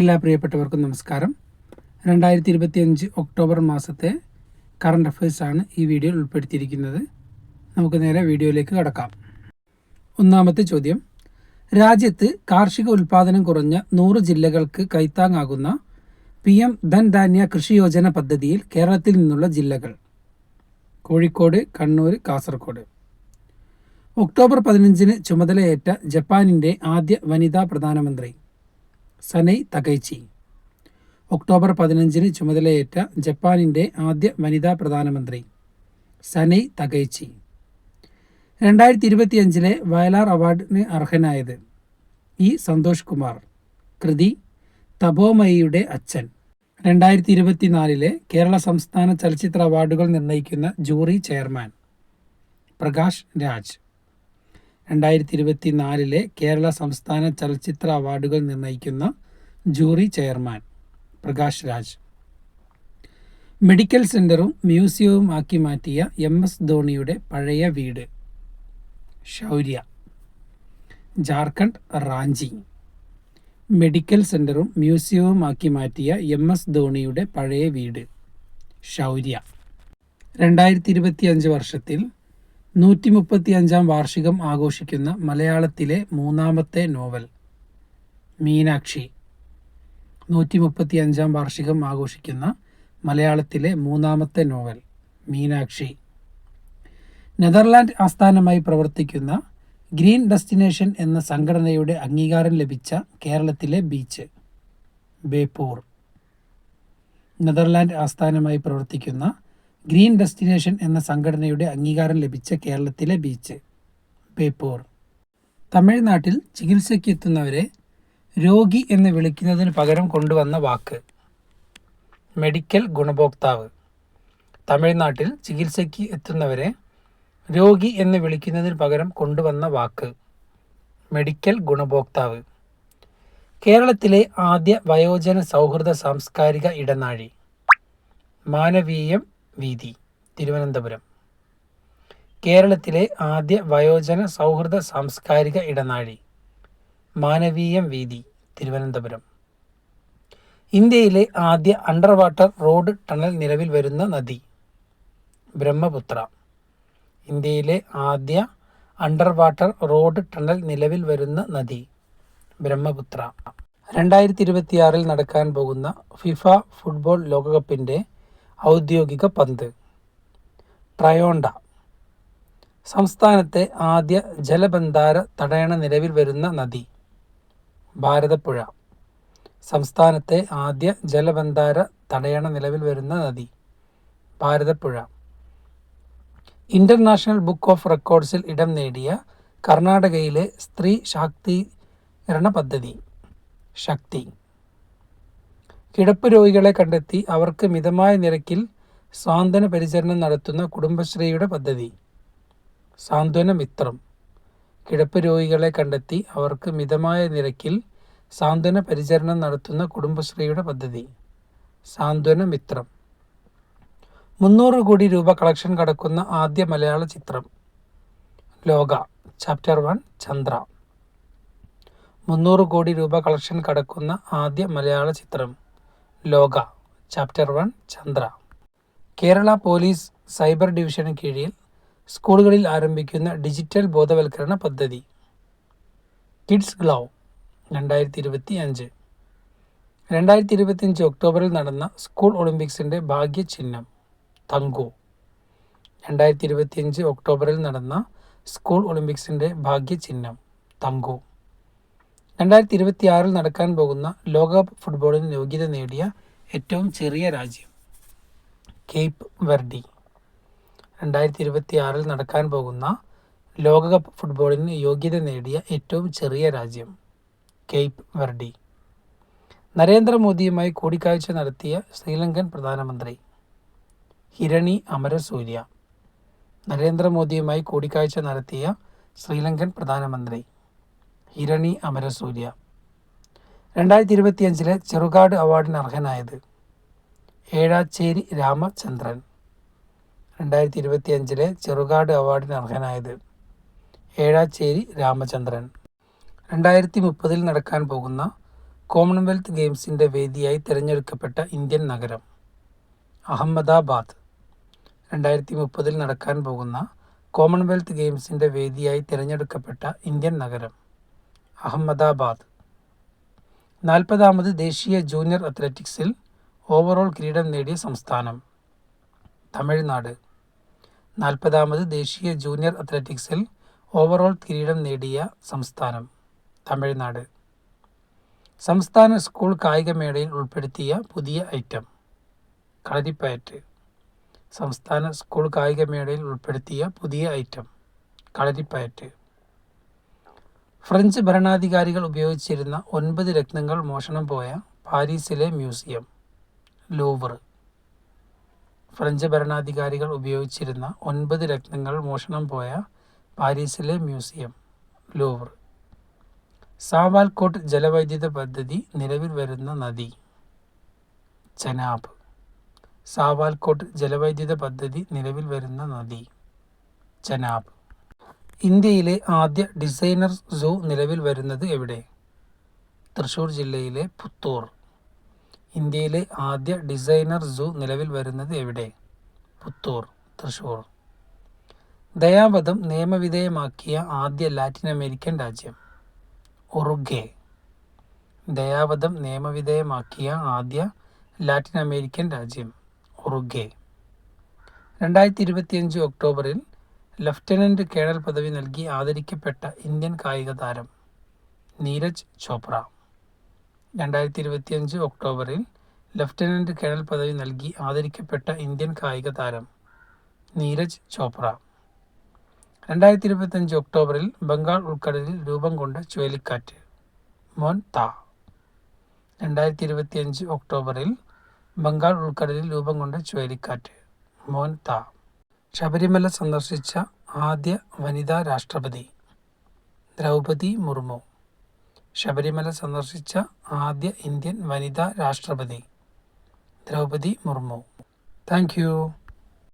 എല്ലാ പ്രിയപ്പെട്ടവർക്കും നമസ്കാരം. രണ്ടായിരത്തി ഇരുപത്തിയഞ്ച് ഒക്ടോബർ മാസത്തെ കറണ്ട് അഫയേഴ്സാണ് ഈ വീഡിയോയിൽ ഉൾപ്പെടുത്തിയിരിക്കുന്നത്. നമുക്ക് നേരെ വീഡിയോയിലേക്ക് കടക്കാം. ഒന്നാമത്തെ ചോദ്യം. രാജ്യത്ത് കാർഷിക ഉൽപ്പാദനം കുറഞ്ഞ നൂറ് ജില്ലകൾക്ക് കൈത്താങ്ങാകുന്ന പി എം ധൻധാന്യ കൃഷി യോജന പദ്ധതിയിൽ കേരളത്തിൽ നിന്നുള്ള ജില്ലകൾ. കോഴിക്കോട് കണ്ണൂർ കാസർഗോഡ് ഒക്ടോബർ പതിനഞ്ചിന് ചുമതലയേറ്റ ജപ്പാനിന്റെ ആദ്യ വനിതാ പ്രധാനമന്ത്രി സനൈ തകൈച്ചി. ഒക്ടോബർ പതിനഞ്ചിന് ചുമതലയേറ്റ ജപ്പാനിന്റെ ആദ്യ വനിതാ പ്രധാനമന്ത്രി സനൈ തകൈച്ചി. രണ്ടായിരത്തി ഇരുപത്തിയഞ്ചിലെ വയലാർ അവാർഡിന് അർഹനായത് ഇ സന്തോഷ് കുമാർ കൃതി തപോമയിയുടെ അച്ഛൻ. രണ്ടായിരത്തി ഇരുപത്തിനാലിലെ കേരള സംസ്ഥാന ചലച്ചിത്ര അവാർഡുകൾ നിർണയിക്കുന്ന ജൂറി ചെയർമാൻ പ്രകാശ് രാജ്. രണ്ടായിരത്തി ഇരുപത്തി നാലിലെ കേരള സംസ്ഥാന ചലച്ചിത്ര അവാർഡുകൾ നിർണയിക്കുന്ന jury chairman Prakash Raj. Medical സെന്ററും മ്യൂസിയവും ആക്കി മാറ്റിയ എം എസ് ധോണിയുടെ പഴയ വീട് ശൗര്യ. ജാർഖണ്ഡ് റാഞ്ചി. മെഡിക്കൽ സെന്ററും മ്യൂസിയവും ആക്കി മാറ്റിയ എം എസ് ധോണിയുടെ പഴയ വീട് ശൗര്യ. രണ്ടായിരത്തി ഇരുപത്തി അഞ്ച് വർഷത്തിൽ നൂറ്റി മുപ്പത്തി അഞ്ചാം വാർഷികം ആഘോഷിക്കുന്ന മലയാളത്തിലെ മൂന്നാമത്തെ നോവൽ മീനാക്ഷി. നൂറ്റി മുപ്പത്തി അഞ്ചാം വാർഷികം ആഘോഷിക്കുന്ന മലയാളത്തിലെ മൂന്നാമത്തെ നോവൽ മീനാക്ഷി. നെതർലാൻഡ് ആസ്ഥാനമായി പ്രവർത്തിക്കുന്ന ഗ്രീൻ ഡെസ്റ്റിനേഷൻ എന്ന സംഘടനയുടെ അംഗീകാരം ലഭിച്ച കേരളത്തിലെ ബീച്ച് ബേപ്പൂർ. നെതർലാൻഡ് ആസ്ഥാനമായി പ്രവർത്തിക്കുന്ന ഗ്രീൻ ഡെസ്റ്റിനേഷൻ എന്ന സംഘടനയുടെ അംഗീകാരം ലഭിച്ച കേരളത്തിലെ ബീച്ച് ബേപ്പൂർ. തമിഴ്നാട്ടിൽ ചികിത്സയ്ക്ക് എത്തുന്നവരെ രോഗി എന്ന് വിളിക്കുന്നതിന് പകരം കൊണ്ടുവന്ന വാക്ക്. മെഡിക്കൽ ഗുണഭോക്താവ്. തമിഴ്നാട്ടിൽ ചികിത്സയ്ക്ക് എത്തുന്നവരെ രോഗി എന്ന് വിളിക്കുന്നതിന് പകരം കൊണ്ടുവന്ന വാക്ക്. മെഡിക്കൽ ഗുണഭോക്താവ്. കേരളത്തിലെ ആദ്യ വയോജന സൗഹൃദ സാംസ്കാരിക ഇടനാഴി. മാനവീയം വീതി. തിരുവനന്തപുരം. കേരളത്തിലെ ആദ്യ വയോജന സൗഹൃദ സാംസ്കാരിക ഇടനാഴി. മാനവീയം വീതി. തിരുവനന്തപുരം. ഇന്ത്യയിലെ ആദ്യ അണ്ടർ വാട്ടർ റോഡ് ടണൽ നിലവിൽ വരുന്ന നദി. ബ്രഹ്മപുത്ര. ഇന്ത്യയിലെ ആദ്യ അണ്ടർ വാട്ടർ റോഡ് ടണൽ നിലവിൽ വരുന്ന നദി. ബ്രഹ്മപുത്ര. രണ്ടായിരത്തി ഇരുപത്തിയാറിൽ നടക്കാൻ പോകുന്ന ഫിഫ ഫുട്ബോൾ ലോകകപ്പിന്റെ ഔദ്യോഗിക പന്ത്. ട്രയോണ്ട. സംസ്ഥാനത്തെ ആദ്യ ജലബന്ധാര തടയണ നിലവിൽ വരുന്ന നദി. ഭാരതപ്പുഴ. സംസ്ഥാനത്തെ ആദ്യ ജലബന്ധാര തടയണ നിലവിൽ വരുന്ന നദി. ഭാരതപ്പുഴ. ഇന്റർനാഷണൽ ബുക്ക് ഓഫ് റെക്കോർഡ്സിൽ ഇടം നേടിയ കർണാടകയിലെ സ്ത്രീ ശാക്തീകരണ പദ്ധതി. ശക്തി. കിടപ്പ് രോഗികളെ കണ്ടെത്തി അവർക്ക് മിതമായ നിരക്കിൽ സാന്ത്വന പരിചരണം നടത്തുന്ന കുടുംബശ്രീയുടെ പദ്ധതി. സാന്ത്വന മിത്രം. കിടപ്പ് രോഗികളെ കണ്ടെത്തി അവർക്ക് മിതമായ നിരക്കിൽ സാന്ത്വന പരിചരണം നടത്തുന്ന കുടുംബശ്രീയുടെ പദ്ധതി. സാന്ത്വന മിത്രം. മുന്നൂറ് കോടി രൂപ കളക്ഷൻ കടക്കുന്ന ആദ്യ മലയാള ചിത്രം. ലോക. Chapter one Chandra. മുന്നൂറ് കോടി രൂപ കളക്ഷൻ കടക്കുന്ന ആദ്യ മലയാള ചിത്രം. Lokah. Chapter one Chandra. Kerala police cyber ഡിവിഷന് കീഴിൽ സ്കൂളുകളിൽ ആരംഭിക്കുന്ന ഡിജിറ്റൽ ബോധവൽക്കരണ പദ്ധതി. കിഡ്സ് ഗ്ലൗ രണ്ടായിരത്തി ഇരുപത്തി അഞ്ച് രണ്ടായിരത്തി ഇരുപത്തിയഞ്ച് ഒക്ടോബറിൽ നടന്ന സ്കൂൾ ഒളിമ്പിക്സിന്റെ ഭാഗ്യ ചിഹ്നം തങ്കു. രണ്ടായിരത്തി ഇരുപത്തിയഞ്ച് ഒക്ടോബറിൽ നടന്ന സ്കൂൾ ഒളിമ്പിക്സിന്റെ ഭാഗ്യ ചിഹ്നം തങ്കു. രണ്ടായിരത്തി ഇരുപത്തി ആറിൽ നടക്കാൻ പോകുന്ന ലോകകപ്പ് ഫുട്ബോളിന് യോഗ്യത നേടിയ ഏറ്റവും ചെറിയ രാജ്യം കേപ്പ് വെർഡി. രണ്ടായിരത്തി ഇരുപത്തി ആറിൽ നടക്കാൻ പോകുന്ന ലോകകപ്പ് ഫുട്ബോളിന് യോഗ്യത നേടിയ ഏറ്റവും ചെറിയ രാജ്യം കേപ്പ് വെർഡി. നരേന്ദ്രമോദിയുമായി കൂടിക്കാഴ്ച നടത്തിയ ശ്രീലങ്കൻ പ്രധാനമന്ത്രി ഹിരണി അമരസൂര്യ. നരേന്ദ്രമോദിയുമായി കൂടിക്കാഴ്ച നടത്തിയ ശ്രീലങ്കൻ പ്രധാനമന്ത്രി ഹിരണി അമരസൂര്യ. രണ്ടായിരത്തി ഇരുപത്തിയഞ്ചിലെ ചെറുകാട് അവാർഡിന് അർഹനായത് ഏഴാച്ചേരി രാമചന്ദ്രൻ. രണ്ടായിരത്തി ഇരുപത്തിയഞ്ചിലെ ചെറുകാട് അവാർഡിന് അർഹനായത് ഏഴാച്ചേരി രാമചന്ദ്രൻ. രണ്ടായിരത്തി മുപ്പതിൽ നടക്കാൻ പോകുന്ന കോമൺവെൽത്ത് ഗെയിംസിന്റെ വേദിയായി തിരഞ്ഞെടുക്കപ്പെട്ട ഇന്ത്യൻ നഗരം അഹമ്മദാബാദ്. രണ്ടായിരത്തി മുപ്പതിൽ നടക്കാൻ പോകുന്ന കോമൺവെൽത്ത് ഗെയിംസിന്റെ വേദിയായി തിരഞ്ഞെടുക്കപ്പെട്ട ഇന്ത്യൻ നഗരം അഹമ്മദാബാദ്. നാൽപ്പതാമത് ദേശീയ ജൂനിയർ അത്ലറ്റിക്സിൽ ഓവറോൾ കിരീടം നേടിയ സംസ്ഥാനം തമിഴ്നാട്. നാൽപ്പതാമത് ദേശീയ ജൂനിയർ അത്ലറ്റിക്സിൽ ഓവറോൾ കിരീടം നേടിയ സംസ്ഥാനം തമിഴ്നാട്. സംസ്ഥാന സ്കൂൾ കായികമേളയിൽ ഉൾപ്പെടുത്തിയ പുതിയ ഐറ്റം കളരിപ്പയറ്റ്. സംസ്ഥാന സ്കൂൾ കായികമേളയിൽ ഉൾപ്പെടുത്തിയ പുതിയ ഐറ്റം കളരിപ്പയറ്റ്. ഫ്രഞ്ച് ഭരണാധികാരികൾ ഉപയോഗിച്ചിരുന്ന ഒൻപത് രത്നങ്ങൾ മോഷണം പോയ പാരീസിലെ മ്യൂസിയം ലൂവർ. ഫ്രഞ്ച് ഭരണാധികാരികൾ ഉപയോഗിച്ചിരുന്ന ഒൻപത് രത്നങ്ങൾ മോഷണം പോയ പാരീസിലെ മ്യൂസിയം ലൂവർ. സാവാൽകോട്ട് ജലവൈദ്യുത പദ്ധതി നിലവിൽ വരുന്ന നദി ചനാബ്. സാവാൽകോട്ട് ജലവൈദ്യുത പദ്ധതി നിലവിൽ വരുന്ന നദി ചെനാബ്. ഇന്ത്യയിലെ ആദ്യ ഡിസൈനർ സൂ നിലവിൽ വരുന്നത് എവിടെ? തൃശൂർ ജില്ലയിലെ പുത്തൂർ. ഇന്ത്യയിലെ ആദ്യ ഡിസൈനർ സൂ നിലവിൽ വരുന്നത് എവിടെ? പുത്തൂർ തൃശൂർ. ദയാവധം നിയമവിധേയമാക്കിയ ആദ്യ ലാറ്റിൻ അമേരിക്കൻ രാജ്യം. ഉറുഗെ ദയാവധം നിയമവിധേയമാക്കിയ ആദ്യ ലാറ്റിൻ അമേരിക്കൻ രാജ്യം ഉറുഗെ രണ്ടായിരത്തി ഇരുപത്തിയഞ്ച് ഒക്ടോബറിൽ ലഫ്റ്റനന്റ് കേണൽ പദവി നൽകി ആദരിക്കപ്പെട്ട ഇന്ത്യൻ കായിക താരം നീരജ് ചോപ്ര. രണ്ടായിരത്തി ഇരുപത്തിയഞ്ച് ഒക്ടോബറിൽ ലഫ്റ്റനന്റ് കേണൽ പദവി നൽകി ആദരിക്കപ്പെട്ട ഇന്ത്യൻ കായിക താരം നീരജ് ചോപ്ര. രണ്ടായിരത്തി ഇരുപത്തഞ്ച് ഒക്ടോബറിൽ ബംഗാൾ ഉൾക്കടലിൽ രൂപം കൊണ്ട ചുഴലിക്കാറ്റ് മോൻ താ. രണ്ടായിരത്തി ഇരുപത്തിയഞ്ച് ഒക്ടോബറിൽ ബംഗാൾ ഉൾക്കടലിൽ രൂപം കൊണ്ട ചുഴലിക്കാറ്റ് മോൻ താ. ശബരിമല സന്ദർശിച്ച ആദ്യ വനിതാ രാഷ്ട്രപതി ദ്രൗപതി മുർമു. ശബരിമല സന്ദർശിച്ച ആദ്യ ഇന്ത്യൻ വനിതാ രാഷ്ട്രപതി ദ്രൗപതി മുർമു. താങ്ക്